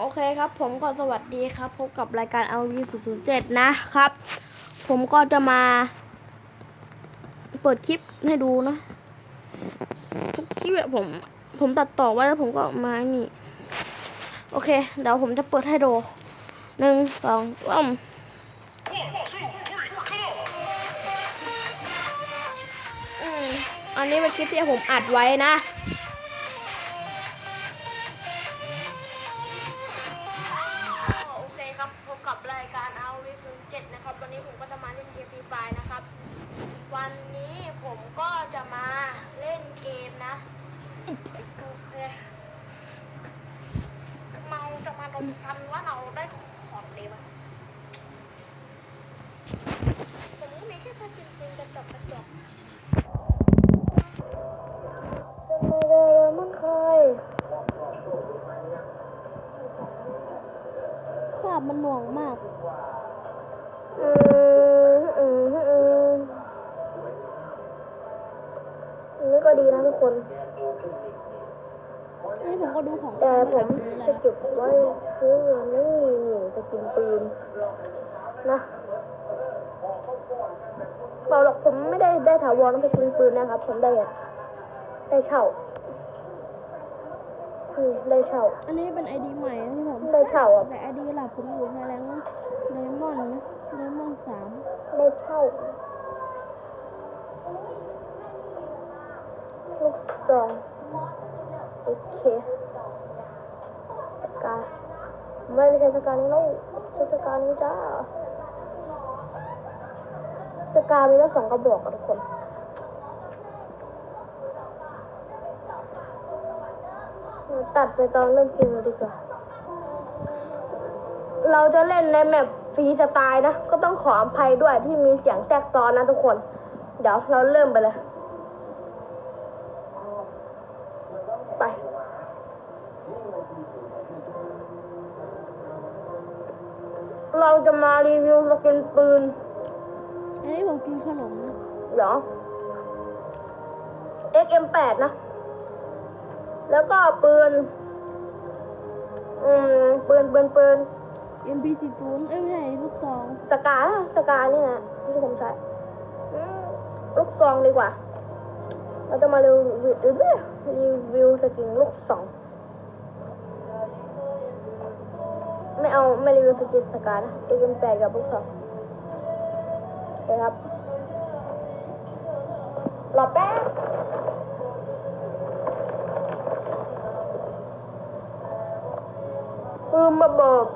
โอเคครับ ผมก็สวัสดีครับพบกับรายการ l v 0 0 7นย์เจ็ดนะครับ ผมก็จะมา เปิดคลิปให้ดูนะทุกคลิปอะผม ผมตัดต่อไว้แล้วผมก็มานี่ โอเค เดี๋ยวผมจะเปิดให้ดูหนึ่งสองสามอันนี้เป็นคลิปที่ผมอัดไว้นะ พมันหน่วงมากอืมอืมอืมอันนี้ก็ดีนะทุกคนนี่ผมก็ดูของแต่ผมจะเก็บไว้ซื้อนี่นี่จะกินปืนนะเปล่าหรอกผมไม่ได้ได้ถาวรต้องไปกินปืนนะครับ ผมได้อะได้เช่า นี่ได้เช่าอันนี้เป็นไอดีใหม่นะที่ผมได้เช่าอะแต่ไอดีหลักผมอยู่ในแรงไดมอนด์นะไดมอนด์สามได้เช่าลูกซองโอเคสกาไม่ได้ใช้สกานี้แล้วใช้สกานี้จ้าสกามีตั้งสองกระบอกอะทุกคน ตัดไปตอนเริ่มเกมเลยดีกว่า เราจะเล่นในแมปฟรีสไตล์นะ ก็ต้องขออภัยด้วยที่มีเสียงแทรกซ้อนนะทุกคน เดี๋ยวเราเริ่มไปเลย ไป เราจะมารีวิวสกินปืนอันนี้ผมกินขนมนะเหรอ XM8 นะ แล้วก็ปืน อืมปืนปืนปืนเอ็มพีสี่ศูนย์เอ้ยไม่ใช่ลูกซองสกาสกานี่นะที่ผมใช้อืมลูกซองดีกว่า เราจะมารีวิวรีวิวสกินลูกซอง ไม่เอาไม่รีวิวสกินสกานะเอ็มแปดกับลูกซองโอเคครับรอแป๊บ ปืนระเบิด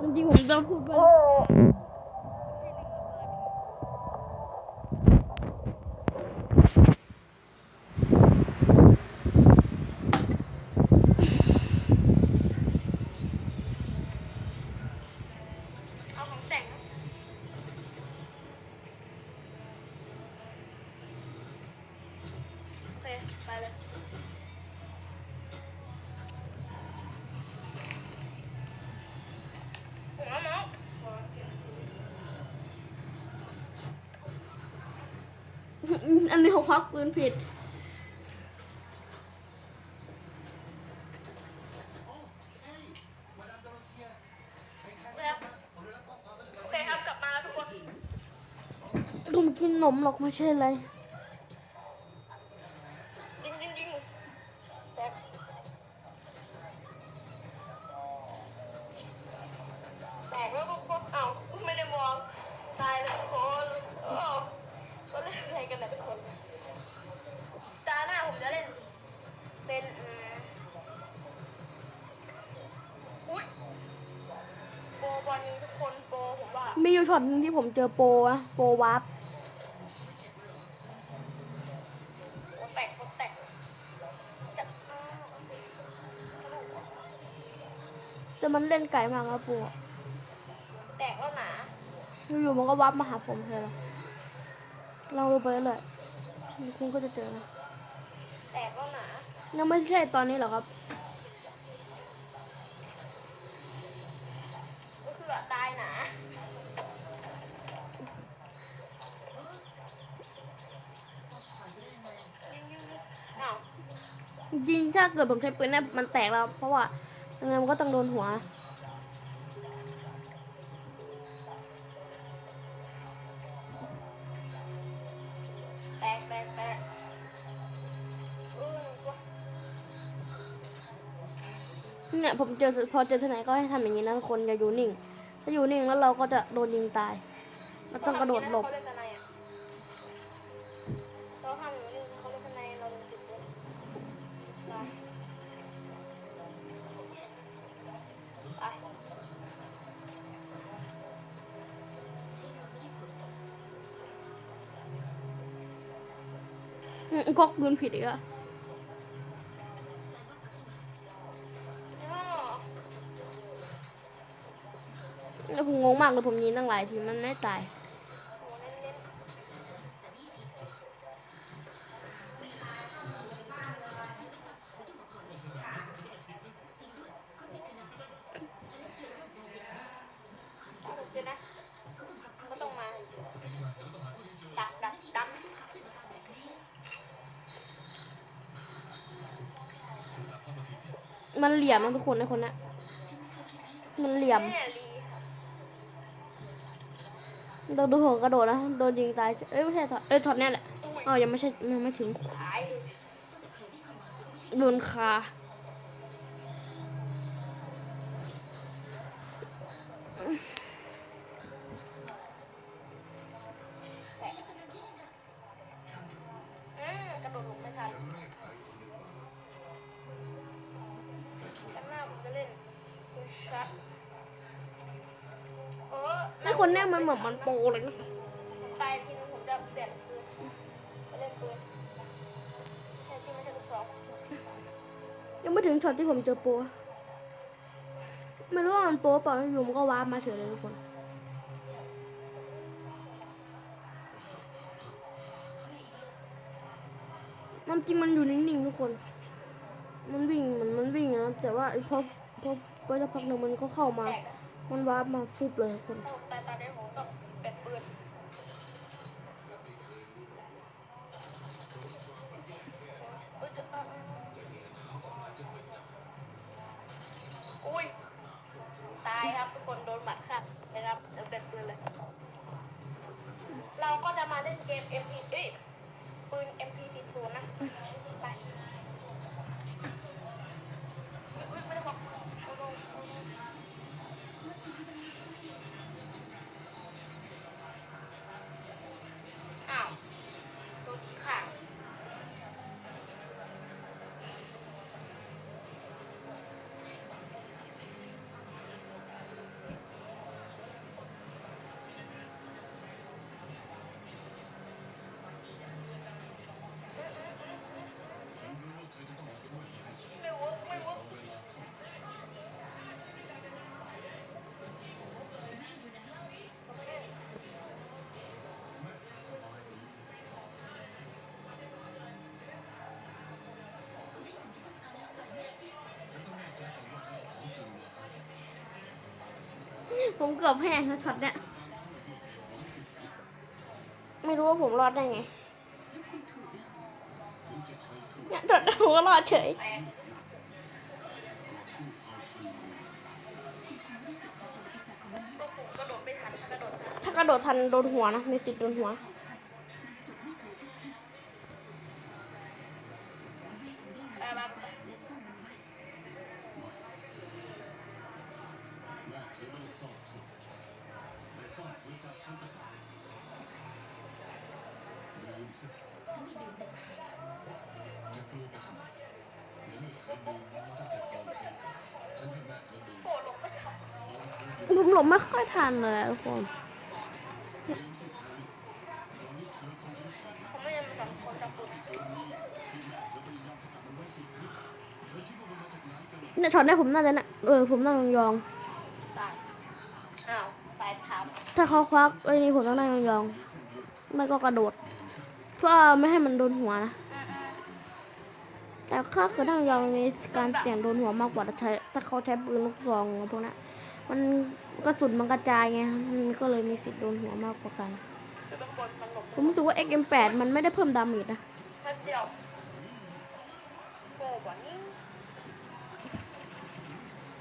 จริงๆผมจะพูดว่า โอ้ เอาของแต่งนะโอเค ไปเลย หัวเมาส์ อันนี้เขาควักปืนผิดโอเคครับกลับมาแล้วทุกคนผมกินนมหรอกไม่ใช่อะไร ช็อตหนึงที่ผมเจอโปรนะโปรวาร์ปโอ้แตกโอ้แตกจะอ้าวแต่มันเล่นไก่มากครับโปรอะแตกแล้วหนาอยู่ๆมันก็วาร์ปมาหาผมเลยลองดูไปเลยคุณก็จะเจอนะ แตกแล้วหนายังไม่ใช่ตอนนี้หรอกครับ ก็คืออะตายหนา ยิงยิงยิงอ้าวจริงถ้าเกิดผมใช้ปืนเนี่ยมันแตกแล้ว เพราะว่ายังไงมันก็ต้องโดนหัว แตกแตกแตกเนี่ยผมเจอพอเจอที่ไหนก็ให้ทำอย่างนี้นะคนอย่าอยู่นิ่ง ถ้าอยู่นิ่งแล้วเราก็จะโดนยิงตายเราต้องกระโดดหลบ ก๊อก็ปืนผิดอีกอะแล้วผมงงมากเลยผมยิงตั้งหลายทีมันไม่ตาย มันเหลี่ยมนะทุกคนไอคนนี้มันเหลี่ยมเราโดนดูหัวกระโดดนะโดนยิงตายเอ้ยไม่ใช่ถอดเอ้ยถอดแนี่แหละอุ้ยอ๋อยังไม่ใช่ยังไม่ถึงโดนคา คนเนี้ยมันเหมือนมันโปเลยนะตายทีนึงผมจะเปลี่ยนปืนเล่นปืนใช่ที่ไม่ใช่ลูกซองยังไม่ถึงช็อตที่ผมเจอโปไม่รู้ว่ามันโปเปล่าอยู่มันก็ว้ามาเฉยเลยทุกคนมันจริงมันอยู่นิ่งๆทุกคน มันวิ่งเหมือนมันวิ่งนะแต่ว่าพอพอไปสักพักหนึ่งมันก็เข้ามา มันวาร์ปมาฟุบเลยทุกคนถ้าผมตายตายได้ผมก็เปลี่ยนปืนเอ้ยจะเอาอุ้ย ตายครับทุกคนโดนหมัดครับนะครับเดี๋ยวเปลี่ยนปืนเลย เราก็จะมาเล่นเกม MP เอ้ยปืน MP40 นะ ไป ผมเกือบแห้งนะช็อตเนี้ย ไม่รู้ว่าผมรอดได้ไงเนี่ยช็อตผมก็รอดเฉยแตกก็ผมกระโดดไม่ทันถ้ากระโดดทันถ้ากระโดดทันโดนหัวนะมีติดโดนหัว ไปบ้าง โกรธลงไม่ทันผมหลบไม่ค่อยทันเลยอะทุกคนผมไม่ยังสองคนจะปุดเนี่ยช็อตเนี้ยผมน่าจะน่ะเออผมนั่งยอง ตาย อ้าว ตาย ถ้าเขาควักไอ้นี่ผมต้องนั่งยองๆไม่ก็กระโดด เพื่อไม่ให้มันโดนหัวนะแต่ถ้าเกิดนั่งยองมีการเสี่ยงโดนหัวมากกว่าถ้าใช้ถ้าเขาใช้ปืนลูกซองพวกนั้นมันกระสุนมันกระจายไงมันก็เลยมีสิทธิ์โดนหัวมากกว่ากัน ผมรู้สึกว่า XM8 มันไม่ได้เพิ่มดาเมจนะ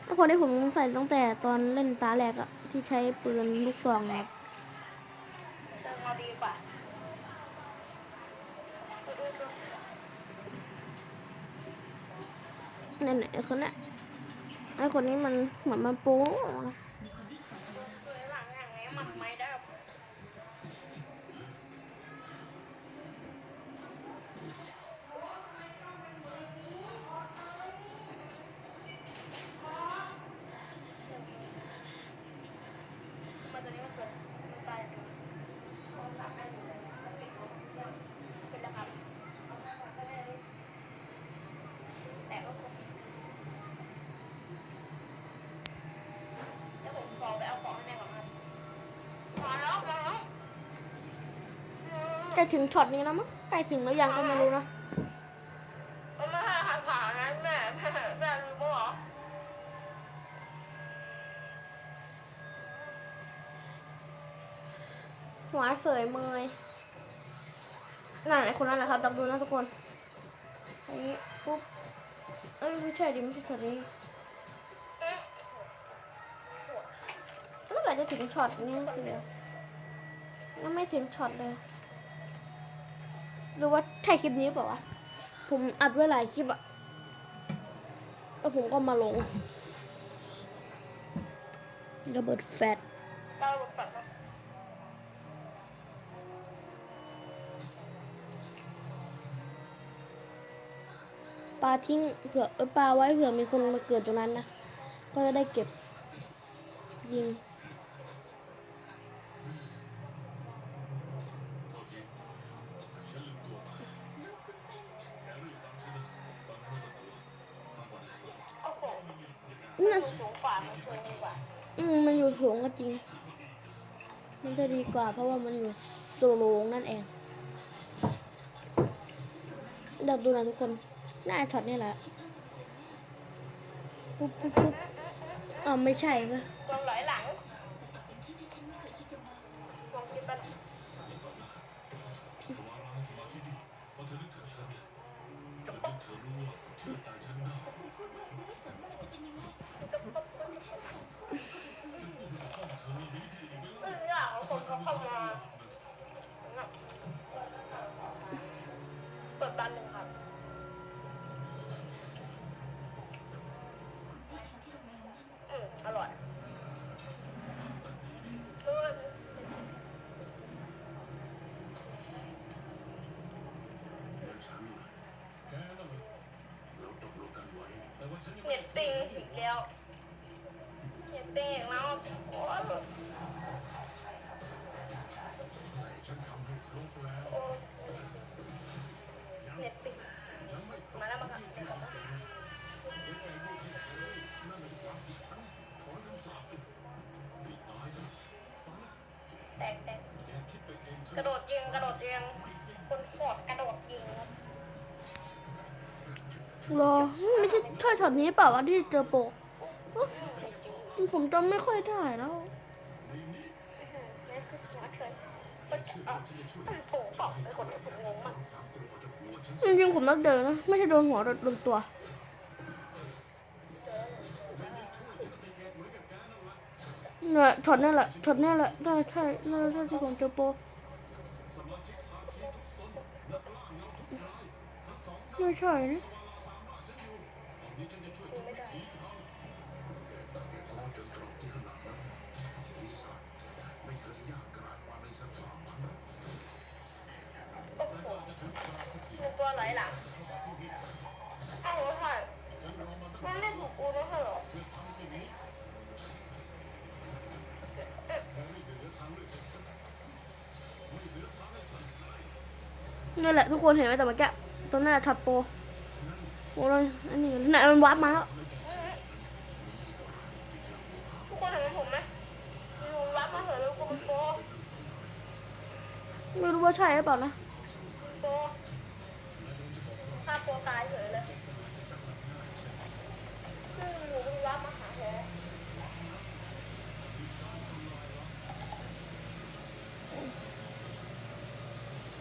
แล้วคนที่ผมใส่ตั้งแต่ตอนเล่นตาแรกอะ ที่ใช้ปืนลูกซองครับเติมมาดีกว่าเออเออเออนั่นไอ้คนเนี้ยไอ้คนนี้มันเหมือนมันโป๊ะ ตัวหลังอย่างนี้มันไม่ได้ มันตัวนี้มันเกิดมันตายเป็นสองสามอันอยู่เลยมันเป็นของเรื่องเป็นแล้วครับแต่ก็คงเดี๋ยวผมขอไปเอาของให้แม่ก่อนครับมาแล้วมาแล้วอืม ใกล้ถึงช็อตนี้แล้วมั้งใกล้ถึงแล้วยังก็ไม่รู้นะมันไม่ให้หันผ่านนะแม่แม่แม่รู้ปะวะหัวเสยเมยนั่นไอ้คนนั้นแหละครับดักดูนะทุกคนอันนี้ปุ๊บเอ้ยไม่ใช่ดิไม่ใช่ช็อตนี้อืมเมื่อไหร่จะถึงช็อตนี้สิเดียวยังไม่ถึงช็อตเลย หรือว่าถ่ายคลิปนี้เปล่าวะผมอัดไว้หลายคลิปอะแล้วผมก็มาลงระเบิดแฟดปลาทิ้งเผื่อปลาไว้เผื่อมีคนมาเกิดตรงนั้นนะ ก็จะได้เก็บยิง จะดีกว่า เพราะว่ามันอยู่สูงนั่นเองเดี๋ยวดูนะทุกคน หน้าช็อตนี่แหละปุ๊บปุ๊บปุ๊บอ๋อไม่ใช่ปะลองไหล ช่ถ้าช็อตนี้เปล่าวะที่เจอโปะผมจำไม่ค่อยได้แล้วจริงๆผมรักเดินนะ ไม่ใช่โดนหัวโดนตัวเนี่ยช็อตนี่แหละช็อตนี่แหละได้ใช่น่าใช่ที่ผมเจอโปไม่ใช่นะ ดูไม่ได้โอ้โหมันตัวไห ลหลังอ้าวใช่มันไม่ถูกกูไม่ใช่เหรอนี่แหละทุกคนเห็นไหมแต่เมื่อกี้ตรงหน้าช็อตโปะโอ้ยอันนี้ไหนมันวับมาแล้วทุกคนเห็นผมไหมมีลุงรับมาเหอะลุงกูเป็นโปไม่รู้ว่าใช่หรือเปล่านะ โปฆ่าโปตาย เฉยเลยซึ่งหนูลุงรับมาหาแท้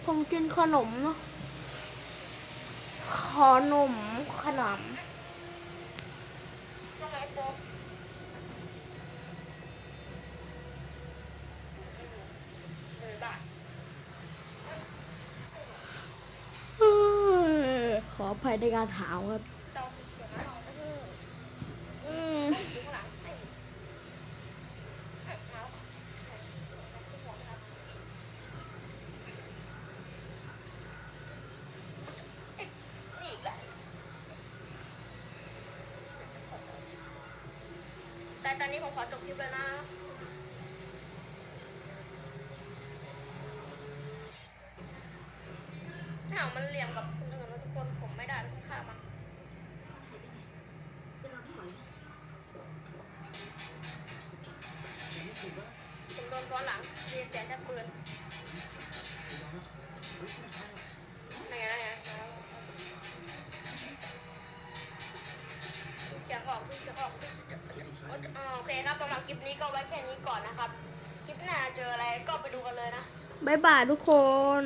ผมกินขนมเนาะขอนมขนม ทำไมโป๊กหมื่นบาท ขออ ภัยในการถามครับ นแต่จะปืนไหนไงนั่นไงเสียงออกเสียงออกโอเคครับสำหรับคลิปนี้ก็ไว้แค่นี้ก่อนนะครับ คลิปหน้าเจออะไรก็ไปดูกันเลยนะบายบายทุกคน